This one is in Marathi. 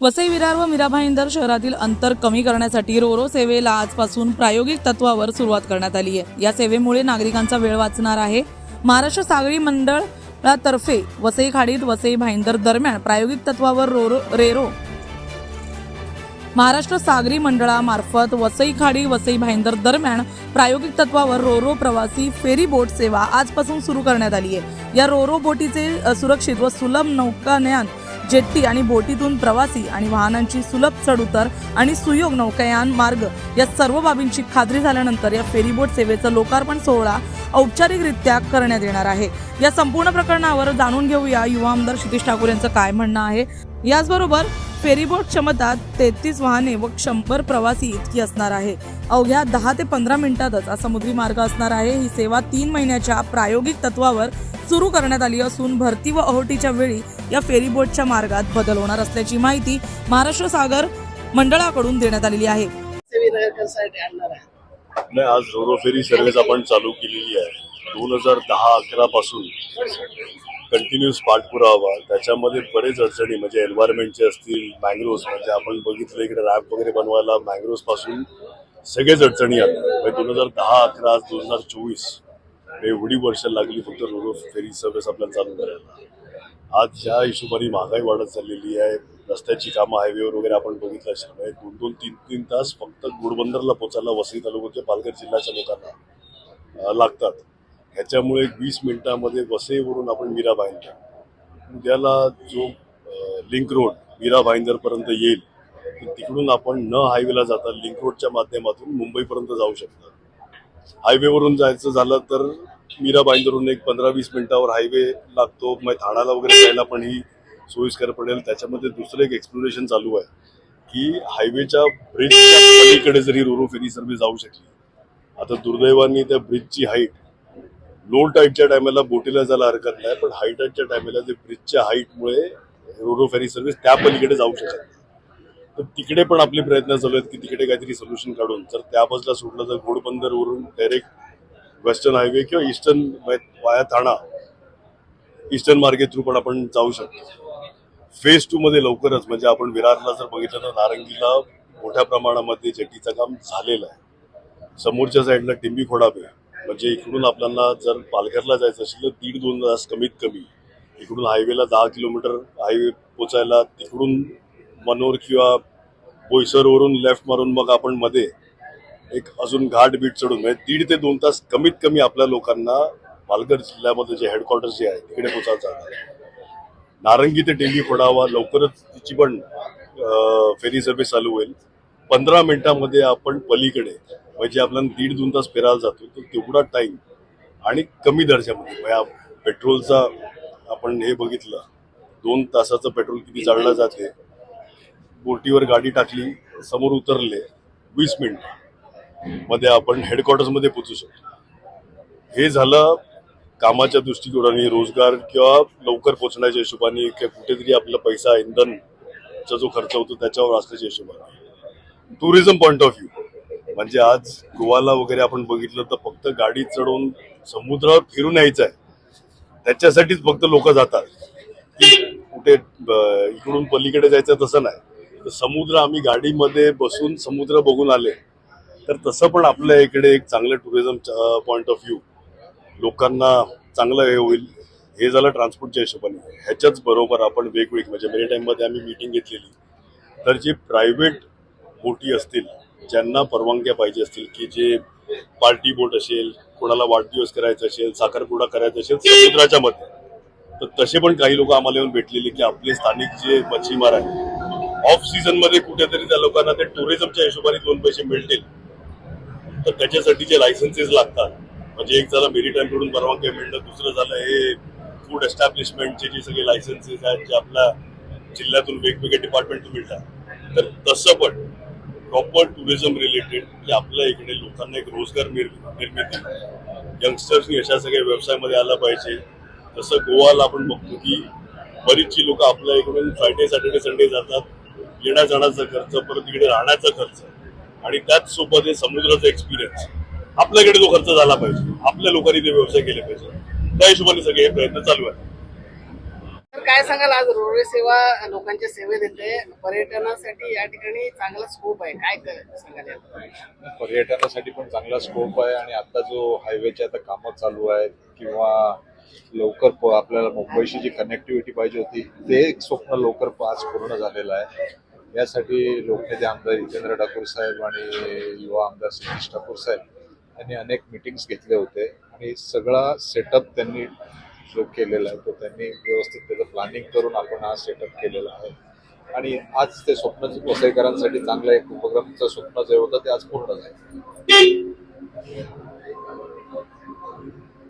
वसई विरार व मीराभाईंदर शहरातील अंतर कमी करण्यासाठी रोरो सेवेला आजपासून प्रायोगिक तत्वावर सुरुवात करण्यात आली आहे. या सेवेमुळे नागरिकांचा वेळ वाचणार आहे. महाराष्ट्र सागरी मंडळातर्फे वसई खाडीत वसई भाईंदर दरम्यान प्रायोगिक तत्वावर रोरो रेरो. महाराष्ट्र सागरी मंडळामार्फत वसई खाडी वसई भाईंदर दरम्यान प्रायोगिक तत्वावर रोरो प्रवासी फेरी बोट सेवा आजपासून सुरू करण्यात आली आहे. या रोरो बोटीचे सुरक्षित व सुलभ नौकानयान जेट्टी आणि बोटीतून प्रवासी आणि वाहनांची सुलभ चढउतर आणि सुयोग नौकायान मार्ग या सर्व बाबींची खात्री झाल्यानंतर या फेरीबोट सेवेचं लोकार्पण सोहळा औपचारिकरित्या करण्यात येणार आहे. या संपूर्ण प्रकरणावर जाणून घेऊया युवा आमदार क्षितिश ठाकूर यांचं काय म्हणणं आहे. याचबरोबर फेरीबोट क्षमता तेहतीस वाहने व शंभर प्रवासी इतकी असणार आहे. अवघ्या दहा ते पंधरा मिनिटातच हा समुद्री मार्ग असणार आहे. ही सेवा तीन महिन्याच्या प्रायोगिक तत्वावर सुरू करण्यात आली असून भरती व अहोटीच्या वेळी या फेरीबोटच्या मार्गात बदल होणार असल्याची माहिती महाराष्ट्र सागर मंडळाकडून देण्यात आलेली आहे. नाही आज रोरो फेरी सर्व्हिस आपण चालू केलेली आहे. दोन हजार दहा अकरा पासून कंटिन्युअस पाठपुरावा त्याच्यामध्ये बरेच अडचणी म्हणजे एन्व्हायरमेंटचे असतील मँग्रोव्स म्हणजे आपण बघितलं इकडे रॅप वगैरे बनवायला मँग्रोव्सपासून सगळेच अडचणी आल्या. म्हणजे दोन हजार दहा अकरा आज दोन हजार चोवीस एवढी वर्ष लागली फक्त रोरो फेरी सर्व्हिस आपल्याला चालू करायला. आज ज्या हिशोबाने महागाई वाढत चाललेली आहे रस्त्याची कामं हायवेवर वगैरे आपण बघितलं असेल म्हणजे दोन दोन तीन तीन तास फक्त गुडबंदरला पोचायला वसई तालुक्याच्या पालघर जिल्ह्याच्या लोकांना लागतात. ह्याच्यामुळे वीस मिनिटामध्ये वसईवरून आपण मीरा भाईंदर उद्याला जो लिंक रोड मीरा भाईंदरपर्यंत येईल तिकडून आपण न हायवेला जाता लिंक रोडच्या माध्यमातून मुंबईपर्यंत जाऊ शकतात. हायवेवरून जायचं झालं तर मीराबाईंदरून एक पंधरा वीस मिनिटावर हायवे लागतो. मग ठाण्याला वगैरे जायला पण ही सोयीस्कर पडेल. त्याच्यामध्ये दुसरं एक एक्सप्लोरेशन चालू आहे की हायवेच्या ब्रिजच्या पलीकडे जरी रोरो फेरी सर्व्हिस जाऊ शकली आता दुर्दैवाने त्या ब्रिजची हाईट लो टाईटच्या टायमाला बोटीला जायला हरकत नाही पण हाय टाईटच्या टायमाला ते ब्रिजच्या हाईटमुळे रोरो फेरी सर्व्हिस त्या पलीकडे जाऊ शकत नाही. तर तिकडे पण आपले प्रयत्न चालू आहेत की तिकडे काहीतरी सोल्युशन काढून. जर त्या बसला सोडलं तर घोडबंदरवरून डायरेक्ट वेस्टर्न हायवे किंवा ईस्टर्न वाया ठाणा ईस्टर्न मार्गे थ्रू पण आपण जाऊ शकतो. फेज टू मध्ये लवकरच म्हणजे आपण विरारला जर बघितलं तर नारंगीला मोठ्या प्रमाणामध्ये जेटीचं काम झालेलं आहे. समोरच्या साईडला टिंबी खोडाबे म्हणजे इकडून आपल्याला जर पालघरला जायचं असेल तर दीड दोन तास कमीत कमी. इकडून हायवेला दहा किलोमीटर हायवे पोचायला तिकडून मनोर किंवा बोईसरवरून लेफ्ट मारून मग आपण मध्ये एक अजून घाट बीट चढून म्हणजे दीड ते दोन तास कमीत कमी आपल्या लोकांना पालघर जिल्ह्यामध्ये जे हेडक्वार्टर्स जे आहे तिकडे पोचायचं आहे. नारंगी ते डेली फोडावा लवकरच तिची पण फेरी सर्व्हिस चालू होईल. पंधरा मिनिटामध्ये आपण पलीकडे म्हणजे आपल्याला दीड दोन तास फिरायला जातो तर तेवढा टाईम आणि कमी दर्जामध्ये म्हणजे पेट्रोलचा आपण हे बघितलं दोन तासाचं पेट्रोल किती जाळलं जाते बोटीवर गाडी टाकली समोर उतरले वीस मिनिट. मध्ये आपण हेडक्वार्टर्समध्ये पोचू शकतो. हे झालं कामाच्या दृष्टिकोनाने रोजगार किंवा लवकर पोचण्याच्या हिशोबाने किंवा कुठेतरी आपला पैसा इंधनचा जो खर्च होतो त्याच्यावर असल्याच्या हिशोबाने. टुरिझम पॉईंट ऑफ व्ह्यू म्हणजे आज गोवाला वगैरे आपण बघितलं तर फक्त गाडी चढवून समुद्रावर फिरून यायचं आहे. त्याच्यासाठीच फक्त लोक जातात. कुठे इकडून पलीकडे जायचं तसं नाही. समुद्र आम्ही गाडीमध्ये बसून समुद्र बघून आले. तर तसं पण आपल्या इकडे एक चांगलं टुरिझम पॉईंट ऑफ व्ह्यू लोकांना चांगलं हे होईल. हे झालं ट्रान्सपोर्टच्या हिशोबाने. ह्याच्याच बरोबर आपण वेगवेगळी म्हणजे मेरी टाईममध्ये आम्ही मीटिंग घेतलेली. तर जे प्रायव्हेट बोटी असतील ज्यांना परवानग्या पाहिजे असतील की जे पार्टी बोट असेल कोणाला वाढदिवस करायचा असेल साखरपुडा करायचा असेल समुद्राच्या मध्ये. तर तसे पण काही लोक आम्हाला येऊन भेटलेले की आपले स्थानिक जे मच्छीमार आहेत ऑफ सीझनमध्ये कुठेतरी त्या लोकांना ते टुरिझमच्या हिशोबाने दोन पैसे मिळतील. तर त्याच्यासाठी जे लायसन्सेस लागतात म्हणजे एक झालं मेरिटाईमकडून परवानगी मिळणं दुसरं झालं हे फूड एस्टॅब्लिशमेंटचे जे सगळे लायसन्सेस आहेत जे आपल्या जिल्ह्यातून वेगवेगळे डिपार्टमेंट मिळतात. तर तसं पण प्रॉपर टुरिझम रिलेटेड की आपल्या इकडे लोकांना एक रोजगार निर्मिती. यंगस्टर्सनी अशा सगळ्या व्यवसायामध्ये आला पाहिजे. तसं गोवाला आपण बघतो की बरीचशी लोक आपल्या इकडून फ्रायडे सॅटर्डे संडे जातात. येण्या जाण्याचा खर्च परत इकडे राहण्याचा खर्च आणि त्याच सोबत हे समुद्राचा एक्सपिरियन्स आपल्याकडे तो खर्च झाला पाहिजे. आपल्या लोकांनी ते व्यवसाय केले पाहिजे. त्या हिशोबाने सगळे हे प्रयत्न चालू आहेत. तर काय सांगाल आज रोडवे सेवा लोकांच्या सेवेत येते. पर्यटनासाठी या ठिकाणी चांगला स्कोप आहे. काय सांगाल? पर्यटनासाठी पण चांगला स्कोप आहे आणि आता जो हायवेचे आता कामं चालू आहेत किंवा लवकर आपल्याला मुंबईशी जी कनेक्टिव्हिटी पाहिजे होती ते एक स्वप्न लवकर आज पूर्ण झालेलं आहे. यासाठी लोकनेते आमदार जितेंद्र ठाकूर साहेब आणि युवा आमदार सतीश ठाकूर साहेब यांनी अनेक मिटिंग्स घेतले होते. आणि सगळा सेटअप त्यांनी जो केलेला आहे. तो त्यांनी व्यवस्थित त्याचं प्लॅनिंग करून आपण हा सेटअप केलेला आहे. आणि आज ते स्वप्न वसईकरांसाठी चांगलं एक उपक्रमचं स्वप्न जे होतं ते आज पूर्ण झालं.